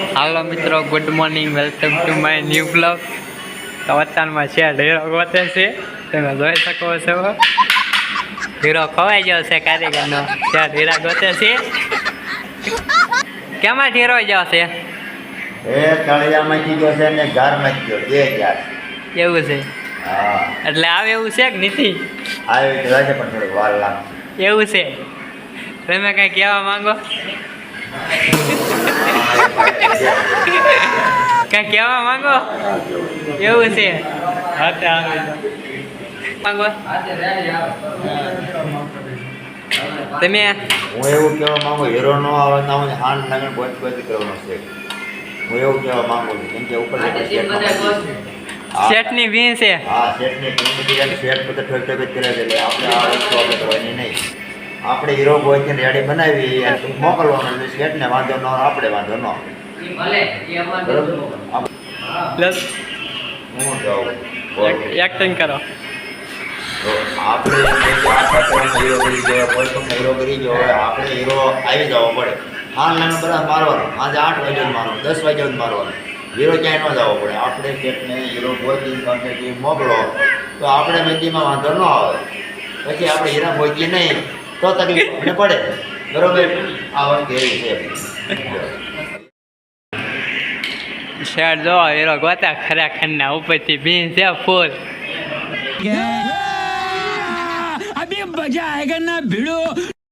હાલો મિત્રો good morning welcome to my new blog તો અત્યારમાં છે હીરો ગોતે છે. તમે જોઈ શકો છો. ઢીરો ખવાઈ ગયો છે કારીગરનો. ત્યાં હીરા ગોતે છે. કેમાં હીરો ગયો છે? એ તળિયામાંથી ગયો છે ને ગારમાંથી ગયો બે ગયા એવું છે? એટલે આવે એવું છે કે નથી? આવી રહેશે પણ થોડીક વાર લાગશે. એવું છે? તમે કઈ કહેવા માંગો? કઈ કહેવા માંગો? એવું છે. હા તે આવે માંગો. તમે હું એવું કહેવા માંગુ હીરો નો આવે ના હોય હાન લગન ગોત ગોત કરવાનો છે. હું એવું કહેવા માંગુ છું કેમ કે ઉપર હા, શેઠની વીણ છે. હા શેઠની કિંમતી શેઠ બધા ઠોક ઠોક જ કરે છે એટલે આપણે આ વસ્તુ આપણે કરવાની નહીં. આપણે હીરો ગોતીને રેડી બનાવી અને છે એટલે વાંધો ન આપણે વાંધો ન. પ્લસ હું બોલો. એક્ટિંગ કરો. તો આપણે હીરો કરી ગયો કોઈ પણ હીરો કરી ગયો આપણે હીરો આવી જવો પડે. હાલ નાનો બધા મારવાનો. આજે આઠ વાગ્યા મારવાનો દસ વાગ્યા મારવાનો. હીરો ક્યાંય ન જવો પડે. આપણે પેટને હીરો ગોતી કંપની મોકલો તો આપણે મંદીમાં વાંધો ન આવે. પછી આપણે હીરા ગોતીએ નહીં. તો તકલીફ મને પડે. બરોબર? આવડતી એવી છે. ના ઉપરથી ભીન છે ફૂલ. અભી મજા આયગા ના ભીડો.